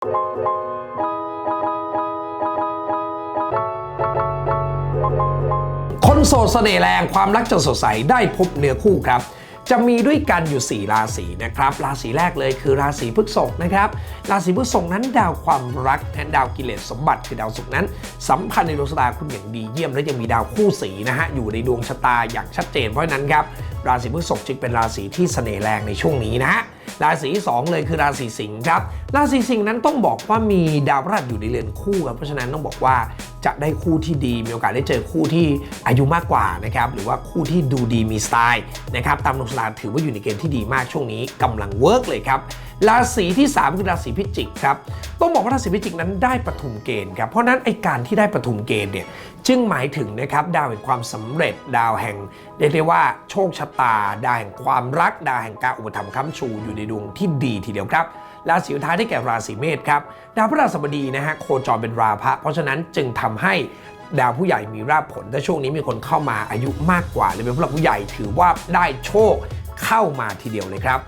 คนโสดเสน่ห์แรงความรักจะสดใสได้พบเนื้อคู่ครับ จะมีด้วยกันอยู่ 4 ราศีนะครับ ราศีแรกเลยคือราศีพฤษภนะครับ ราศีพฤษภนั้นดาวความรักแทนดาวกิเลสสมบัติคือดาวศุกร์นั้นสัมพันธ์ในดวงชะตาคุณอย่างดีเยี่ยม และยังมีดาวคู่สีนะฮะอยู่ในดวงชะตาอย่างชัดเจนเพราะฉะนั้นครับราศีพฤษภจึงเป็นราศีที่เสน่ห์แรงในช่วงนี้นะฮะ ราศีสองเลยคือราศีสิงห์ครับราศีสิงห์นั้นต้องบอกว่ามีดาวพฤหัสอยู่ในเรือนคู่ครับเพราะฉะนั้นต้องบอกว่าจะได้คู่ที่ดีมีโอกาสได้เจอคู่ที่อายุมากกว่านะครับหรือว่าคู่ที่ดูดีมีสไตล์นะครับตามดวงชะตาถือว่าอยู่ในเกณฑ์ที่ดีมากช่วงนี้กำลังเวิร์กเลยครับ ราศีที่ 3 คือราศีพิจิกครับต้องบอกว่าราศีพิจิกนั้นได้ปฐุมเกณฑ์ครับเพราะนั้นไอการที่ได้ปฐุมเกณฑ์เนี่ยจึงหมายถึงนะครับดาวแห่งความสำเร็จดาวแห่งเรียกได้ว่าโชคชะตา ดาวแห่งความรักดาวแห่งการอุปถัมภ์ค้ำชูอยู่ในดวงที่ดีทีเดียวครับราศีสุดท้ายได้แก่ราศีเมษครับดาวพฤหัสบดีนะฮะโคจรเป็นราพะ เพราะฉะนั้นจึงทำให้ดาวผู้ใหญ่มีราบผลแต่ช่วงนี้มีคนเข้ามาอายุมากกว่าหรือเป็นผู้หลักผู้ใหญ่ถือว่าได้โชคเข้ามาทีเดียวเลยครับ